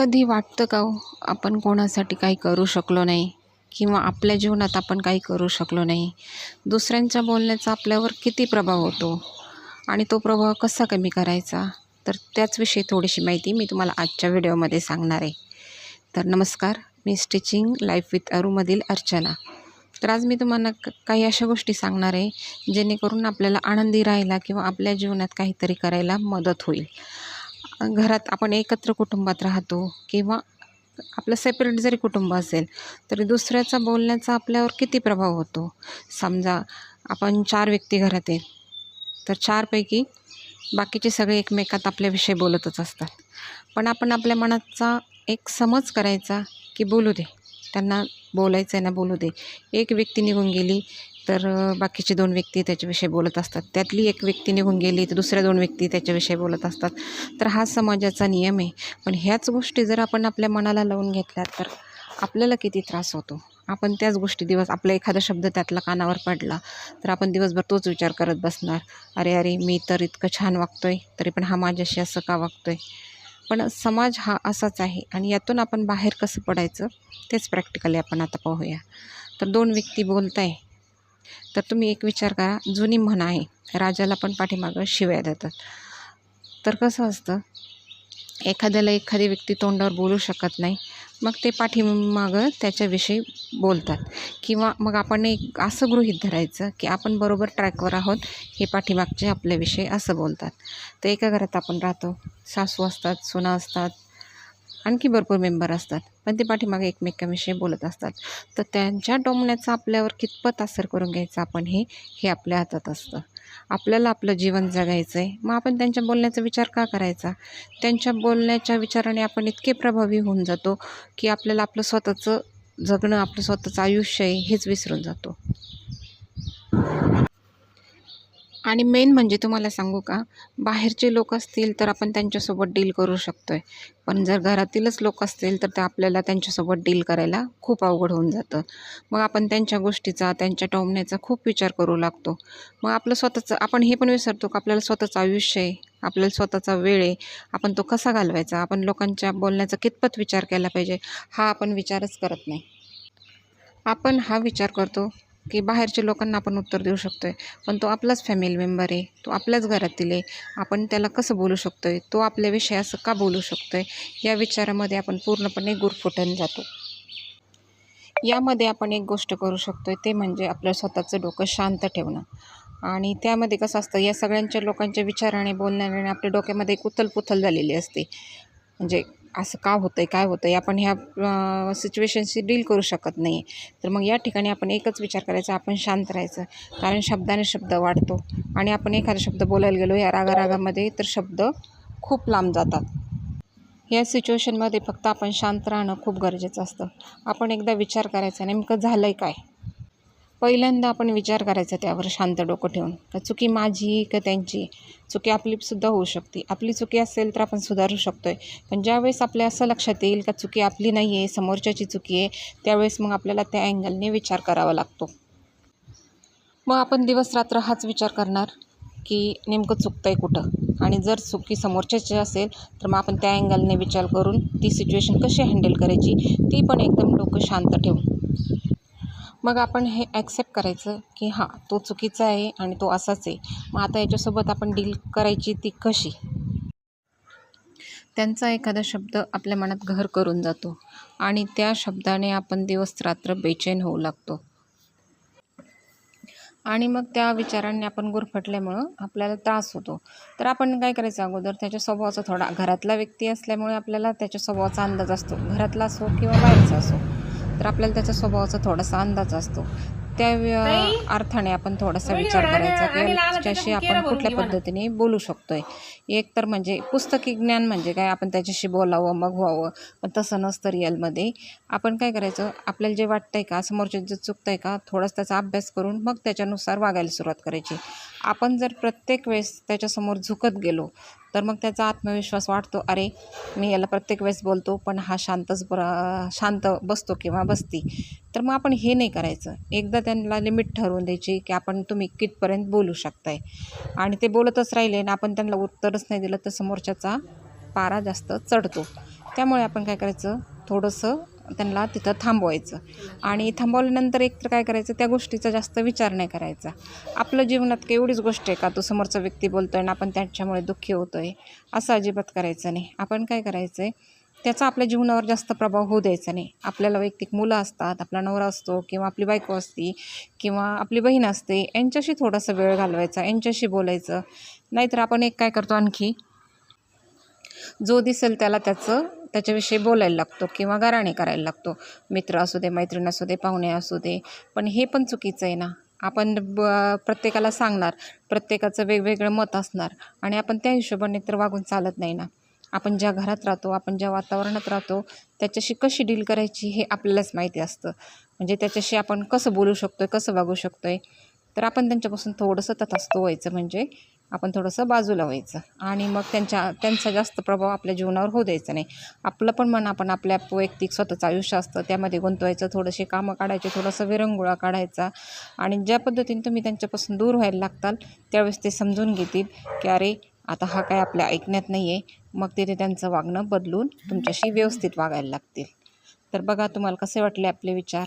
कधी वाटतं का हो आपण कोणासाठी काही करू शकलो नाही? किंवा आपल्या जीवनात आपण काही करू शकलो नाही? दुसऱ्यांच्या बोलण्याचा आपल्यावर किती प्रभाव होतो? आणि तो प्रभाव कसा कमी करायचा? तर त्याचविषयी थोडीशी माहिती मी तुम्हाला आजच्या व्हिडिओमध्ये सांगणार आहे. तर नमस्कार मी स्टिचिंग लाईफ विथ अरूमधील अर्चना. तर आज मी तुम्हाला काही अशा गोष्टी सांगणार आहे जेणेकरून आपल्याला आनंदी राहायला किंवा आपल्या जीवनात काहीतरी करायला मदत होईल. घरात आपण एकत्र कुटुंबात राहतो किंवा आपलं सेपरेट जरी कुटुंब असेल तरी दुसऱ्याचा बोलण्याचा आपल्यावर किती प्रभाव होतो? समजा आपण चार व्यक्ती घरात आहे तर चारपैकी बाकीचे सगळे एकमेकात आपल्याविषयी बोलतच असतात. पण आपण आपल्या मनाचा एक समज करायचा की बोलू दे. त्यांना बोलायचं आहे ना बोलू दे. एक व्यक्ती निघून गेली तर बाकीचे दोन व्यक्ती त्याच्याविषयी बोलत असतात. त्यातली एक व्यक्ती निघून गेली तर दुसऱ्या दोन व्यक्ती त्याच्याविषयी बोलत असतात. तर हा समाजाचा नियम आहे. पण ह्याच गोष्टी जर आपण आपल्या मनाला लावून घेतल्या तर आपल्याला किती त्रास होतो? आपण त्याच गोष्टी दिवस आपला एखादा शब्द त्यातला कानावर पडला तर आपण दिवसभर तोच विचार करत बसणार. अरे अरे मी तर इतकं छान वागतोय तरी पण हा माझ्याशी असं का वागतोय? पण समाज हा असाच आहे आणि यातून आपण बाहेर कसं पडायचं तेच प्रॅक्टिकली आपण आता पाहूया. तर दोन व्यक्ती बोलत आहे तर तुम्ही एक विचार करा जुनी म्हण आहे राजाला पण पाठीमागं शिव्या देतात. तर कसं असतं एखाद्याला एखादी व्यक्ती तोंडावर बोलू शकत नाही मग ते पाठीमागं त्याच्याविषयी बोलतात. किंवा मग आपण एक असं गृहीत धरायचं की आपण बरोबर ट्रॅकवर आहोत हे पाठीमागचे आपल्याविषयी असं बोलतात. तर एका घरात आपण राहतो सासू असतात सुना असतात आणखी भरपूर मेंबर असतात. पण ते पाठीमागे एकमेकांविषयी बोलत असतात. तर त्यांच्या डोमण्याचा आपल्यावर कितपत असर करून घ्यायचा आपण हे हे आपल्या हातात असतं. आपल्याला आपलं जीवन जगायचं आहे मग आपण त्यांच्या बोलण्याचा विचार का करायचा? त्यांच्या बोलण्याच्या विचाराने आपण इतके प्रभावी होऊन जातो की आपल्याला आपलं स्वतःचं जगणं आपलं स्वतःचं आयुष्य आहे हेच विसरून जातो. आणि मेन म्हणजे तुम्हाला सांगू का बाहेरचे लोक असतील तर आपण त्यांच्यासोबत डील करू शकतो आहे पण जर घरातीलच लोक असतील तर ते आपल्याला त्यांच्यासोबत डील करायला खूप अवघड होऊन जातं. मग आपण त्यांच्या गोष्टीचा त्यांच्या टोमण्याचा खूप विचार करू लागतो. मग आपलं स्वतःचं आपण हे पण विसरतो का आपल्याला स्वतःचं आयुष्य आहे आपल्याला स्वतःचा वेळ आहे आपण तो कसा घालवायचा? आपण लोकांच्या बोलण्याचा कितपत विचार केला पाहिजे? हा आपण विचारच करत नाही. आपण हा विचार करतो की बाहेरच्या लोकांना आपण उत्तर देऊ शकतो आहे पण तो आपलाच फॅमिली मेंबर आहे तो आपल्याच घरातील आहे. आपण त्याला कसं बोलू शकतो आहे तो आपल्याविषयी असं का बोलू शकतो आहे या विचारामध्ये आपण पूर्णपणे गुरफुटून जातो. यामध्ये आपण एक गोष्ट करू शकतो आहे ते म्हणजे आपलं स्वतःचं डोकं शांत ठेवणं. आणि त्यामध्ये कसं असतं या सगळ्यांच्या लोकांच्या विचाराने बोलण्याने आपल्या डोक्यामध्ये एक उथलपुथल झालेली असते. म्हणजे असं का होतं आहे काय होतं आहे आपण ह्या सिच्युएशनशी डील करू शकत नाही. तर मग या ठिकाणी आपण एकच विचार करायचा आपण शांत राहायचं. कारण शब्दाने शब्द वाढतो. आणि आपण एखादा शब्द बोलायला गेलो या रागारागामध्ये तर शब्द खूप लांब जातात. या सिच्युएशनमध्ये फक्त आपण शांत राहणं खूप गरजेचं असतं. आपण एकदा विचार करायचा नेमकं झालं आहे काय? पहिल्यांदा आपण विचार करायचा त्यावर शांत डोकं ठेवून. का चुकी माझी का त्यांची? चुकी आपलीसुद्धा होऊ शकते. आपली चुकी असेल तर आपण सुधारू शकतो आहे पण ज्यावेळेस आपल्या असं लक्षात येईल का चुकी आपली नाही आहे समोरच्याची चुकी आहे त्यावेळेस मग आपल्याला त्या अँगलने विचार करावा लागतो. मग आपण दिवस रात्र हाच विचार करणार की नेमकं चुकतं आहे कुठं? आणि जर चुकी समोरच्याची असेल तर मग आपण त्या अँगलने विचार करून ती सिच्युएशन कशी हँडल करायची? ती पण एकदम डोकं शांत ठेवून. मग आपण हे ॲक्सेप्ट करायचं की हां तो चुकीचा आहे आणि तो असाच आहे. मग आता याच्यासोबत आपण डील करायची ती कशी? त्यांचा एखादा शब्द आपल्या मनात घर करून जातो आणि त्या शब्दाने आपण दिवस रात्र बेचैन होऊ लागतो. आणि मग त्या विचारांनी आपण गुरफटल्यामुळं आपल्याला त्रास होतो. तर आपण काय करायचं अगोदर त्याच्या स्वभावाचा थोडा घरातला व्यक्ती असल्यामुळे आपल्याला त्याच्या स्वभावाचा अंदाज असतो. घरातला असो किंवा बाहेरचा असो. तर आपल्याला त्याच्या स्वभावाचा थोडासा अंदाज असतो. त्या अर्थाने आपण थोडासा विचार करायचा की त्याच्याशी आपण कुठल्या पद्धतीने बोलू शकतोय. एक तर म्हणजे पुस्तकी ज्ञान म्हणजे काय? आपण त्याच्याशी बोलावं मग व्हावं पण तसं नसतं रिअलमध्ये. आपण काय करायचं? आपल्याला जे वाटतंय का समोरच्या जे चुकतंय का थोडासा त्याचा अभ्यास करून मग त्याच्यानुसार वागायला सुरुवात करायची. आपण जर प्रत्येक वेळेस त्याच्यासमोर झुकत गेलो तर मग त्याचा आत्मविश्वास वाढतो. अरे मी याला प्रत्येक वेळेस बोलतो पण हा शांतच ब शांत बसतो किंवा बसती. तर मग आपण हे नाही करायचं. एकदा त्यांना लिमिट ठरवून द्यायची की आपण तुम्ही कितपर्यंत बोलू शकताय. आणि ते बोलतच राहिले आणि आपण त्यांना उत्तरच नाही दिलं तर समोरच्याचा पारा जास्त चढतो. त्यामुळे आपण काय करायचं? थोडंसं त्यांना तिथं थांबवायचं. आणि थांबवल्यानंतर एकतर काय करायचं त्या गोष्टीचा जास्त विचार नाही करायचा. आपलं जीवनात काही एवढीच गोष्ट आहे का? तो समोरचा व्यक्ती बोलतो आहे आणि आपण त्यांच्यामुळे दुःखी होतो आहे असं अजिबात करायचं नाही. आपण काय करायचं आहे त्याचा आपल्या जीवनावर जास्त प्रभाव होऊ द्यायचा नाही. आपल्याला वैयक्तिक मुलं असतात आपला नवरा असतो किंवा आपली बायको असती किंवा आपली बहीण असते यांच्याशी थोडासा वेळ घालवायचा यांच्याशी बोलायचं. नाहीतर आपण एक काय करतो आणखी? जो दिसेल त्याला त्याचं त्याच्याविषयी बोलायला लागतो किंवा गाराणे करायला लागतो. मित्र असू दे मैत्रीण असू दे पाहुणे असू दे. पण हे पण चुकीचं आहे ना. आपण ब प्रत्येकाला सांगणार. प्रत्येकाचं वेगवेगळं मत असणार. आणि आपण त्या हिशोबाने तर वागून चालत नाही ना. आपण ज्या घरात राहतो आपण ज्या वातावरणात राहतो त्याच्याशी कशी डील करायची हे आपल्यालाच माहिती असतं. म्हणजे त्याच्याशी आपण कसं बोलू शकतो आहे कसं वागू शकतो आहे तर आपण त्यांच्यापासून थोडंसं तथास्त व्हायचं म्हणजे. आपण थोडंसं बाजूला व्हायचं. आणि मग त्यांच्या त्यांचा जास्त प्रभाव आपल्या जीवनावर होऊ द्यायचा नाही. आपलं पण मन आपण आपल्या वैयक्तिक स्वतःचं आयुष्य असतं. त्यामध्ये गुंतवायचं थोडेसे कामं काढायचे थोडंसं विरंगुळा काढायचा. आणि ज्या पद्धतीने तुम्ही त्यांच्यापासून दूर व्हायला लागताल त्यावेळेस ते समजून घेतील की अरे आता हा काय आपल्या ऐकण्यात नाही आहे मग तिथे त्यांचं वागणं बदलून तुमच्याशी व्यवस्थित वागायला लागतील. तर बघा तुम्हाला कसे वाटले आपले विचार?